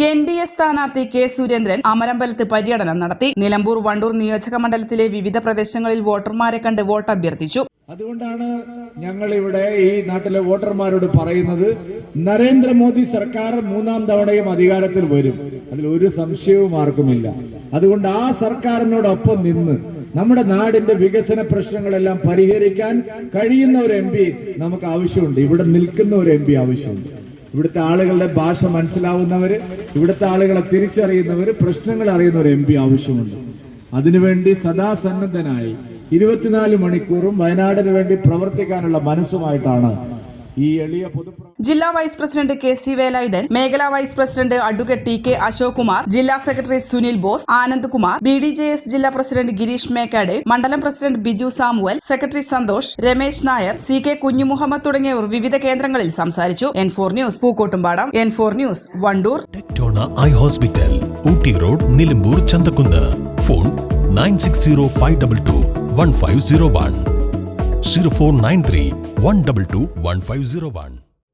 N D A സ്ഥാനാർത്ഥി K Surendran അമരമ്പലത്ത് പര്യടനം നടത്തി. നിലമ്പൂർ വണ്ടൂർ നിയോജക മണ്ഡലത്തിലെ വിവിധ പ്രദേശങ്ങളിൽ വോട്ടർമാരെ കണ്ട് വോട്ട് അഭ്യർത്ഥിച്ചു അതുകൊണ്ടാണ് ഞങ്ങൾ ഇവിടെ ഈ നാട്ടിലെ വോട്ടർമാരോട് പറയുന്നത് നരേന്ദ്രമോദി സർക്കാർ മൂന്നാം തവണയും അധികാരത്തിൽ വരും. അതിൽ ഒരു സംശയവും ആർക്കുമില്ല. അതുകൊണ്ട് ആ സർക്കാരിനോടൊപ്പം നിന്ന് നമ്മുടെ നാടിന്റെ വികസന പ്രശ്നങ്ങളെല്ലാം പരിഹരിക്കാൻ കഴിയുന്ന ഒരു എം നമുക്ക് ആവശ്യമുണ്ട്. ഇവിടെ നിൽക്കുന്ന ഒരു എം ആവശ്യമുണ്ട്. ഇവിടുത്തെ ആളുകളുടെ ഭാഷ മനസ്സിലാവുന്നവർ ഇവിടുത്തെ ആളുകളെ തിരിച്ചറിയുന്നവർ പ്രശ്നങ്ങൾ അറിയുന്ന ഒരു എം പി ആവശ്യമുണ്ട്. അതിനുവേണ്ടി സദാ സന്നദ്ധനായി ഇരുപത്തിനാല് മണിക്കൂറും വയനാടിന് വേണ്ടി പ്രവർത്തിക്കാനുള്ള മനസ്സുമായിട്ടാണ് ഈ എളിയ പൊതുപ്ര ജില്ലാ vice president K C Velayudhan മേഖലാ vice president advocate T K Ashok Kumar ജില്ലാ secretary Sunil Bose Anand Kumar B D J S ജില്ലാ പ്രസിഡന്റ് ഗിരീഷ് മേക്കാട് മണ്ഡലം president Biju Samuel secretary Santhosh Ramesh Nair C K Kunjumuhammed തുടങ്ങിയവർ വിവിധ കേന്ദ്രങ്ങളിൽ സംസാരിച്ചു. N four news Pookkottumpadam. N four news Wandoor. I hospital Ooty road Nilambur Chanthakunnu. Phone nine six zero five double two one five zero one. Zero four nine three one double two one five zero one.